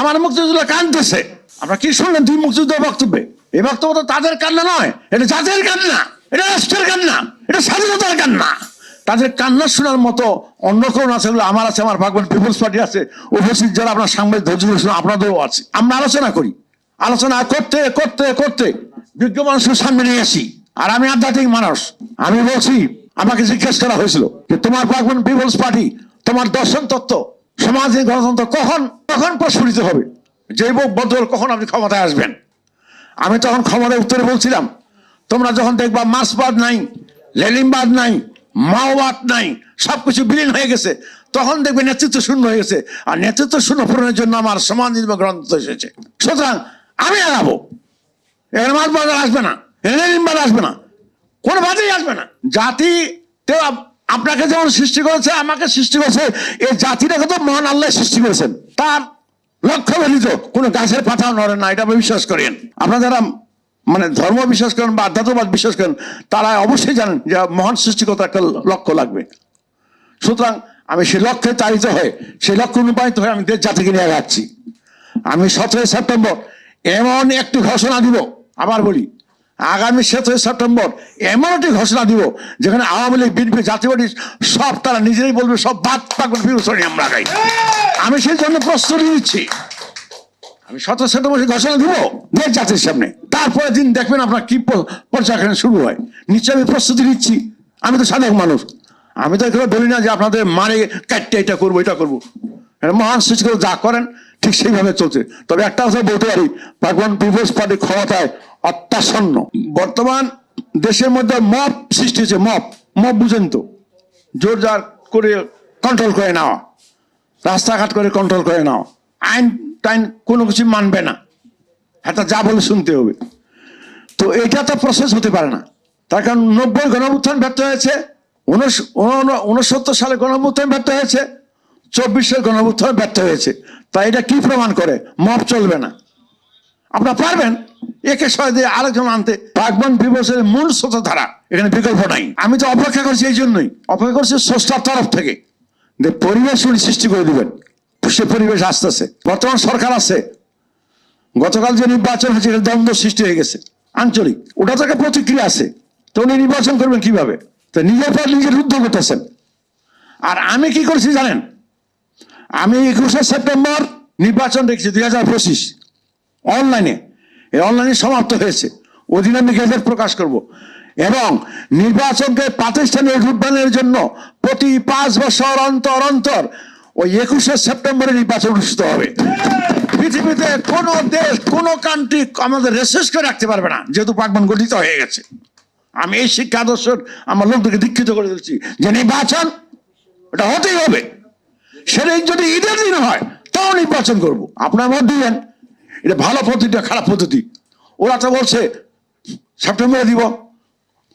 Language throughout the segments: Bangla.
আমার মুক্তিযোদ্ধা কাঁদতেছে। আমরা কি শুনলেন? দুই মুক্তিযোদ্ধার বক্তব্যে। এই বক্তব্য তো তাদের কান্না নয়, এটা জাতির কান্না, এটা রাষ্ট্রের কান্না, এটা স্বাধীনতার কান্না। তাদের কান্না শোনার মতো অন্য কোন আছে বলে আমার আছে, আমার ভাগবান পিপুলস পার্টি আছে, উপস্থিত যারা আপনার সাংবাদিক ধৈর্য ধরে শুনে আপনাদেরও আছে। আমরা আলোচনা করি। আলোচনা করতে করতে করতে বিজ্ঞ মানুষের সামনে নিয়ে আসি। আর আমি আধ্যাত্মিক মানুষ। আমি বলছি, আমাকে জিজ্ঞেস করা হয়েছিল যে তোমার ভাগবান পিপুলস পার্টি, তোমার দর্শন তত্ত্ব সমাজের গণতন্ত্র কখন কখন প্রস্ফুটিত হবে? জৈব বদল কখন আপনি ক্ষমতায় আসবেন? আমি তখন ক্ষমতায় উত্তরে বলছিলাম, তোমরা যখন দেখবা মাসবাদ নাই লেলিমবাদ নাই, মাওবাদ নাই, সবকিছু বিলীন হয়ে গেছে, তখন দেখবে নেতৃত্ব শূন্য হয়ে গেছে। আর নেতৃত্ব শূন্য পূরণের জন্য আমার সমাজ নির্ভর গ্রন্থ এসেছে। সুতরাং আমি আগাবো এখানে মাসবাদ আসবে না লেলিমবাদ আসবে না, কোনো বাদেই আসবে না। জাতি আপনাকে যেমন সৃষ্টি করেছে, আমাকে সৃষ্টি করেছে, এই জাতিটাকে তো মহান আল্লাহ সৃষ্টি করেছেন। তার লক্ষ্য ব্যতীত কোনো গাছের পাতাও নড়ে না, এটা বিশ্বাস করেন। আপনারা যারা মানে ধর্ম বিশ্বাস করেন বা আধ্যাত্মবাদ বিশ্বাস করেন, তারা অবশ্যই জানেন যে মহান সৃষ্টিকতার একটা লক্ষ্য লাগবে। সুতরাং আমি সেই লক্ষ্যে তাড়িত হয়ে, সেই লক্ষ্য অনুপ্রাণিত হয়ে আমি দেশ জাতিকে নিয়ে যাচ্ছি আমি সতেরোই সেপ্টেম্বর এমন একটি ঘোষণা দিব, আবার বলি আগামী সতেরোই সেপ্টেম্বর এমন একটি ঘোষণা দিব, যেখানে আওয়ামী লীগ, বিএনপি, জাতীয় পার্টি, সব তারা নিজেরাই বলবে, সব বাদ পাকবে আমরা গাই আমি সেই জন্য প্রস্তুতি নিচ্ছি। আমি সতেরো সেপ্টেম্বর ঘোষণা দিব, দেশ জাতির সামনে। তারপরে দিন দেখবেন আপনার কি প- পর্যায়ক্রমে শুরু হয়। নিশ্চয় আমি প্রস্তুতি নিচ্ছি। আমি তো সাধারণ মানুষ। আমি তো এগুলো বলি না যে আপনাদের মারে কাটতে এটা করব এটা করব। মহান সৃষ্টি যা করেন ঠিক সেইভাবে চলছে। তবে একটা কথা বলতে পারি, ভগবান পিপুলস পার্টি ক্ষমতায় অত্যাসন্ন বর্তমান দেশের মধ্যে মপ সৃষ্টি হয়েছে মপ মপ বুঝেন তো। জোর জার করে কন্ট্রোল করে নেওয়া, রাস্তাঘাট করে কন্ট্রোল করে নেওয়া। আইন টাইন কোনো কিছু মানবে না। এটা যা বলে শুনতে হবে। তো এটা তো প্রসেস হতে পারে না। তার কারণ নব্বই গণমুত্থান ব্যর্থ হয়েছে উনসত্তর সালে গণমুত্থান ব্যর্থ হয়েছে। চব্বিশের গণঅভ্যুত্থান ব্যর্থ হয়েছে। তাই এটা কি প্রমাণ করে? মব চলবে না। আপনারা পারবেন? একে সয় দিয়ে আরেকজন আনতে। ভাগবান বিবসের মূল স্রোতধারা। এখানে বিকল্প নাই। আমি তো অপেক্ষা করছি এই জন্যই। অপেক্ষা করছি স্রষ্টার তরফ থেকে। যে পরিবেশ উনি সৃষ্টি করে দিবেন। সে পরিবেশ আসতেছে। বর্তমান সরকার আছে। গতকাল যে নির্বাচন হয়েছে এটা দ্বন্দ্ব সৃষ্টি হয়ে গেছে। আঞ্চলিক। ওটা থেকে প্রতিক্রিয়া আছে। তো উনি নির্বাচন করবেন কীভাবে? তো নিজের পর নিজের রুদ্ধ করতেছেন। আর আমি কি করছি জানেন? আমি একুশে সেপ্টেম্বর নির্বাচন রেখেছি দুই হাজার পঁচিশ। অনলাইনে। এই অনলাইনে সমাপ্ত হয়েছে। ওদিন আমি গেজেট প্রকাশ করব। এবং নির্বাচনকে প্রাতিষ্ঠানিক রূপদানের জন্য প্রতি পাঁচ বছর অন্তর অন্তর ওই একুশে সেপ্টেম্বরে নির্বাচন অনুষ্ঠিত হবে। পৃথিবীতে কোন দেশ, কোন কান্ট্রি আমাদের রেসেস করে রাখতে পারবে না। যেহেতু পাকবান গঠিত হয়ে গেছে। আমি এই শিক্ষা আদর্শ আমার লোকদেরকে দীক্ষিত করে দিচ্ছি যে নির্বাচন ওটা হতেই হবে। সেটা যদি ঈদের দিন হয়, তাও নির্বাচন করব। আপনার মত দিলেন এটা ভালো পদ্ধতিটা খারাপ পদ্ধতি। ওরা তো বলছে, সেপ্টেম্বরে দিব,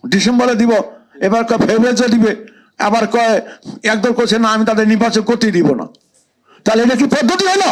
ডিসেম্বরে দিব, এবার কয় ফেব্রুয়ারিতে দিবে, আবার কয়, একদল করছে, না, আমি তাদের নির্বাচন করতেই দিব না। তাহলে এটা কি পদ্ধতি হলো?